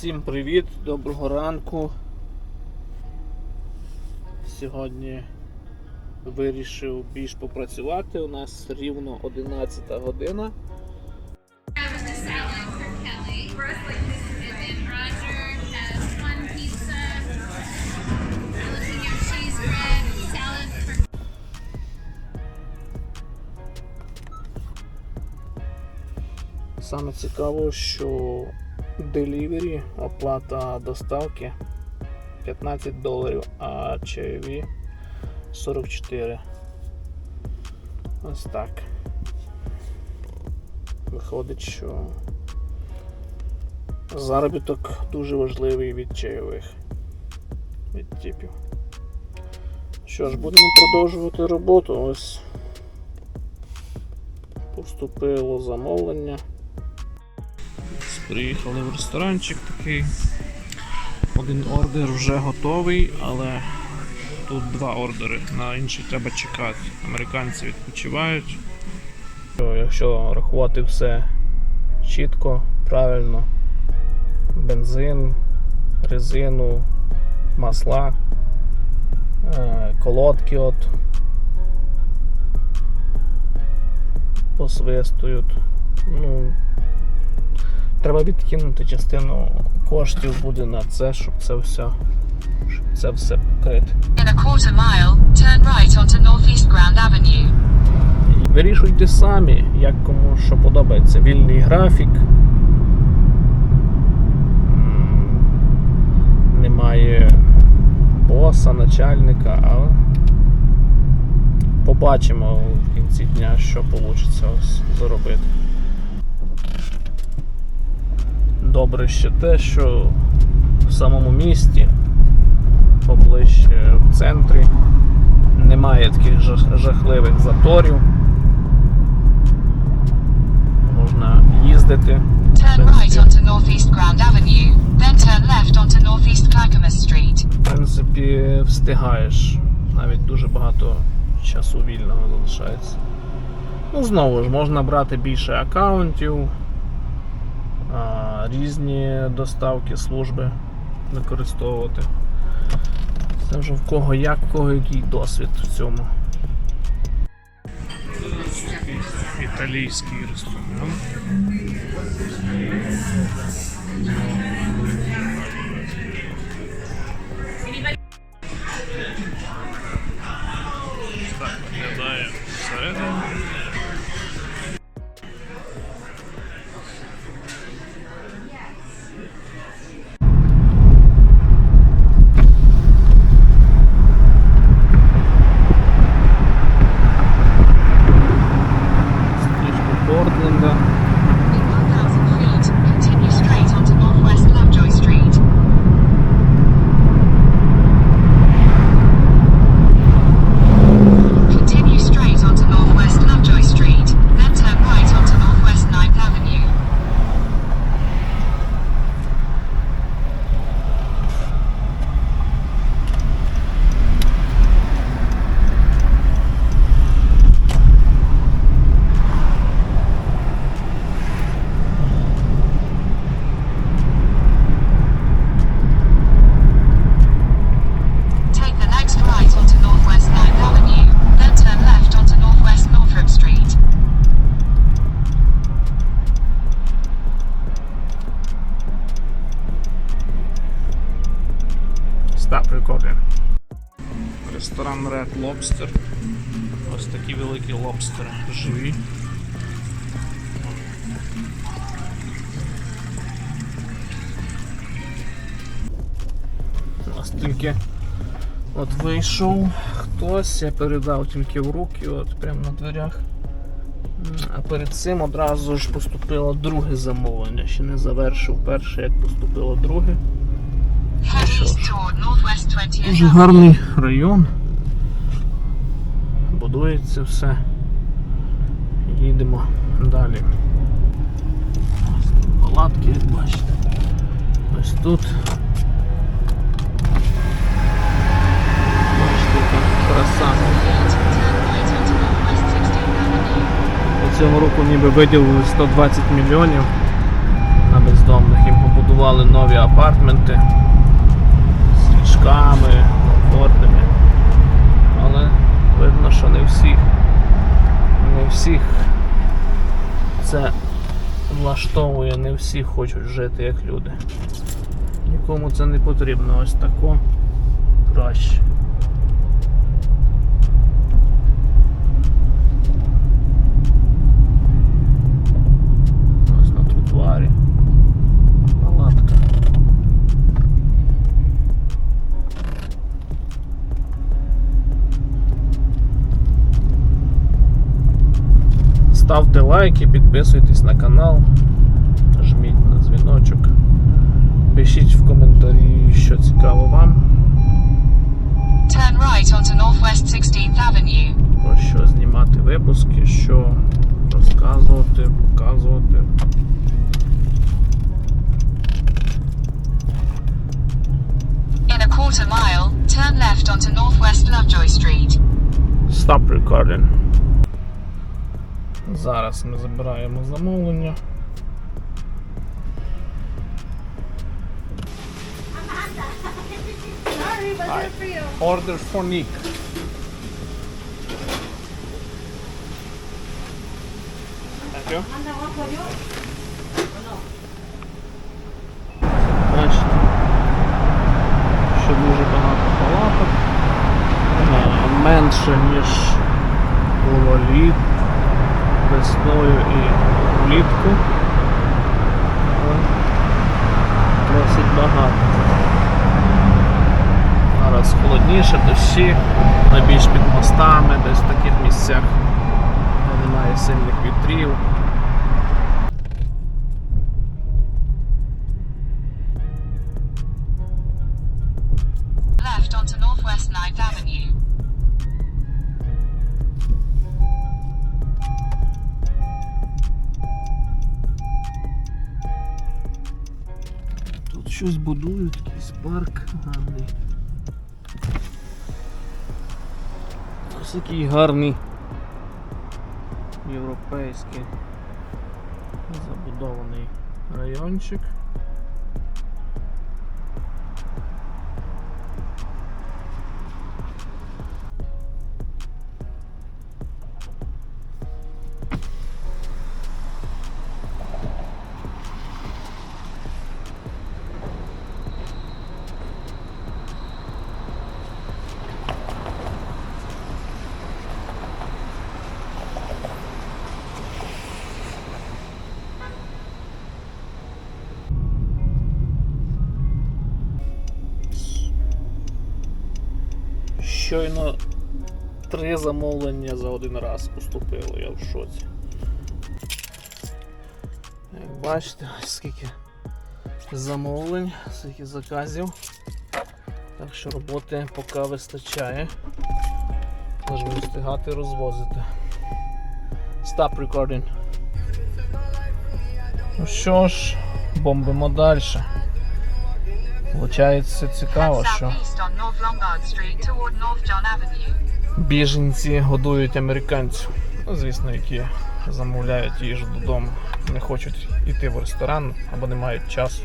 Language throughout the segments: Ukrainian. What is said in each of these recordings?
Всім привіт, доброго ранку. Сьогодні вирішив більш попрацювати. У нас рівно 11 година. Саме цікаво, що delivery, оплата доставки 15 доларів, а чайові 44. Ось так. Виходить, що заробіток дуже важливий від чайових, від типів. Що ж, будемо продовжувати роботу. Ось поступило замовлення. Приїхали в ресторанчик такий. Один ордер вже готовий, але тут два ордери. На інший треба чекати. Американці відпочивають. Що, Якщо рахувати все чітко, правильно, бензин, резину, масла, е, колодки от посвистують. Ну, Треба відкинути частину коштів буде на це, щоб це все, щоб це все покрити. Right Вирішуйте самі, як кому що подобається. Вільний графік. Немає боса, начальника, але побачимо в кінці дня, що вийде ось заробити. Добре ще те, що в самому місті, поближче в центрі, немає таких жахливих заторів. Можна їздити. Turn в right принципі, onto Northeast Grand Avenue, then turn left onto Northeast Clackamas Street. в принципі, встигаєш. Навіть дуже багато часу вільного залишається. Ну, знову ж, можна брати більше аккаунтів, різні доставки, служби використовувати. Це вже в кого як, в кого який досвід в цьому. Італійський ресторан. Stop recording. Ресторан Red Lobster. Ось такі великі лобстери живі. Ось тільки от вийшов хтось, я передав тільки в руки, от прямо на дверях. А перед цим одразу ж поступило друге замовлення. Ще не завершив перше, як поступило друге. Дуже гарний район. Будується все. Їдемо далі. Палатки, як бачите. Ось тут. Бачите, яка краса. Turn right onto Northwest 16th Avenue. Цього року ніби виділили 120 мільйонів на бездомних їм побудували нові апартменти з ліжками, комфортними. Але видно, що не всіх. Не всіх це влаштовує, не всі хочуть жити як люди. Нікому це не потрібно, ось тако краще. Ось на тротуарі. Палатка. Ставте лайки, підписуйтесь на канал, жміть на дзвіночок. Пишіть в коментарі, що цікаво вам, Turn right onto Northwest 16th Avenue. про що знімати випуски, що розказувати, показувати. In a quarter mile, turn left onto Northwest Lovejoy Street. Stop recording. Зараз ми забираємо замовлення. Hi. Order for Nick. Thank you. Бачите, що дуже багато палаток. Е, Менше, ніж було літ, весною і влітку. Досить багато. Зараз холодніше, дощі, найбільш під мостами, десь в таких місцях, де немає сильних вітрів. Якийсь парк гарний. Ось який гарний європейський забудований райончик. Щойно три замовлення за один раз поступило, я в шоці. Як бачите, ось скільки замовлень, скільки заказів. Так що роботи поки вистачає. Би встигати розвозити. Stop recording. Ну що ж, бомбимо далі. Получається цікаво, що. біженці годують американців. Ну, звісно, які замовляють їжу додому, не хочуть йти в ресторан або не мають часу.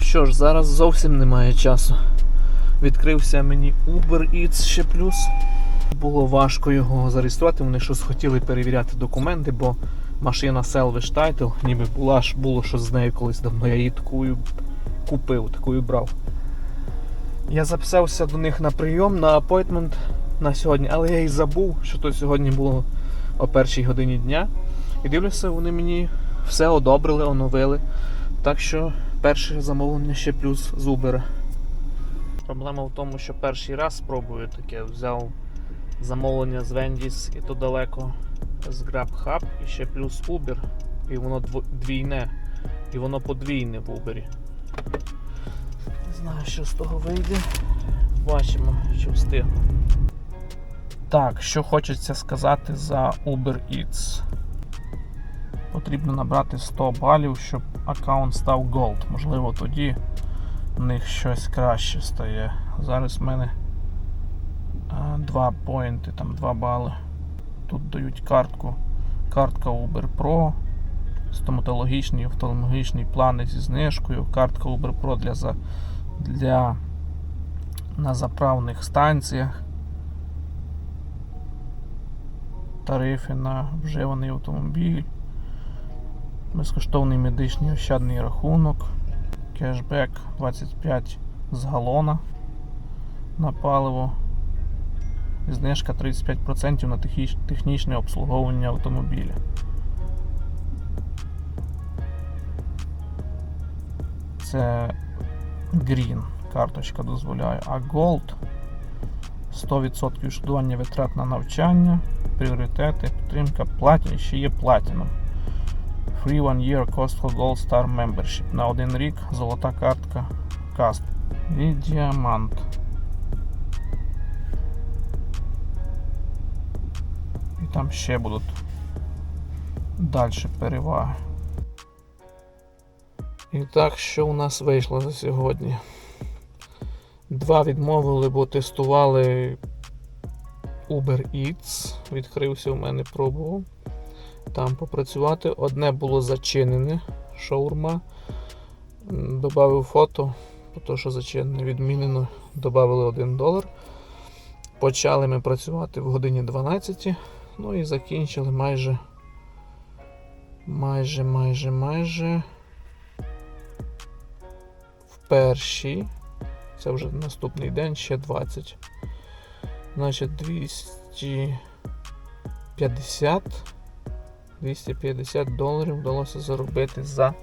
Що ж, зараз зовсім немає часу. Відкрився мені Uber Eats ще плюс. Було важко його зареєструвати. Вони щось хотіли перевіряти документи, бо машина Selvish Title, ніби була ж було щось з нею колись давно. Я її такою купив, такою брав. Я записався до них на прийом, на апойтмент на сьогодні, але я і забув, що то сьогодні було о першій годині дня. І дивлюся, вони мені все одобрили, оновили. Так що перше замовлення ще плюс з Uber. Проблема в тому, що перший раз спробую таке. Взяв замовлення з Wendy's і то далеко з GrabHub і ще плюс Uber. І воно двійне. І воно подвійне в Uber. Не знаю, що з того вийде. Бачимо, що встигну. Так, що хочеться сказати за Uber Eats. Потрібно набрати 100 балів, щоб аккаунт став Gold. Можливо, тоді в них щось краще стає. Зараз в мене 2 поінти, там 2 бали. Тут дають картку. Картка Uber Pro стоматологічний, офтальмологічний плани зі знижкою, картка Uber Pro для, для на заправних станціях, тарифи на вживаний автомобіль, безкоштовний медичний ощадний рахунок, кешбек 25 з галона на паливо. Знижка 35% на технічне обслуговування автомобіля. Це Green карточка дозволяє, а Gold 100% відшкодування витрат на навчання, пріоритети, підтримка платні, ще є Platinum. Free One Year Costco Gold Star Membership. На один рік золота картка Касп. І діамант. І там ще будуть далі переваги. І так, що у нас вийшло за сьогодні? Два відмовили, бо тестували Uber Eats. Відкрився у мене, пробував там попрацювати. Одне було зачинене шаурма. Добавив фото, бо то, що зачинене відмінено, додали 1 долар. Почали ми працювати в годині 12, ну і закінчили майже майже, майже, майже першій. Це вже наступний день, ще 20. Значить, 250 250 доларів вдалося заробити за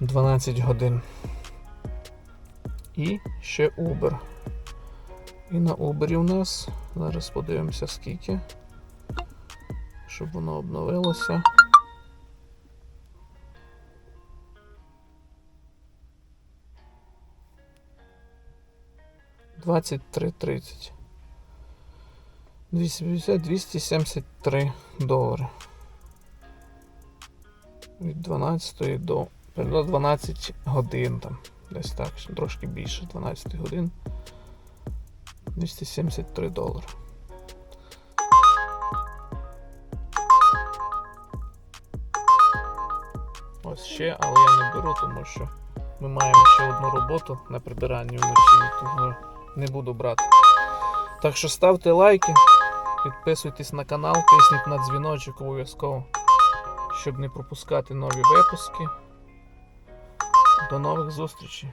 12 годин. І ще Uber. І на Uber у нас. Зараз подивимося скільки. Щоб воно обновилося. Двадцять три тридцять. 250 273 долари. Від 12 до до 12 годин там. Десь так, трошки більше 12 годин. 273 долари. Ось ще, але я не беру, тому що ми маємо ще одну роботу на прибиранні вночі, тому не буду брати. Так що ставте лайки, підписуйтесь на канал, тисніть на дзвіночок обов'язково, щоб не пропускати нові випуски. До нових зустрічей!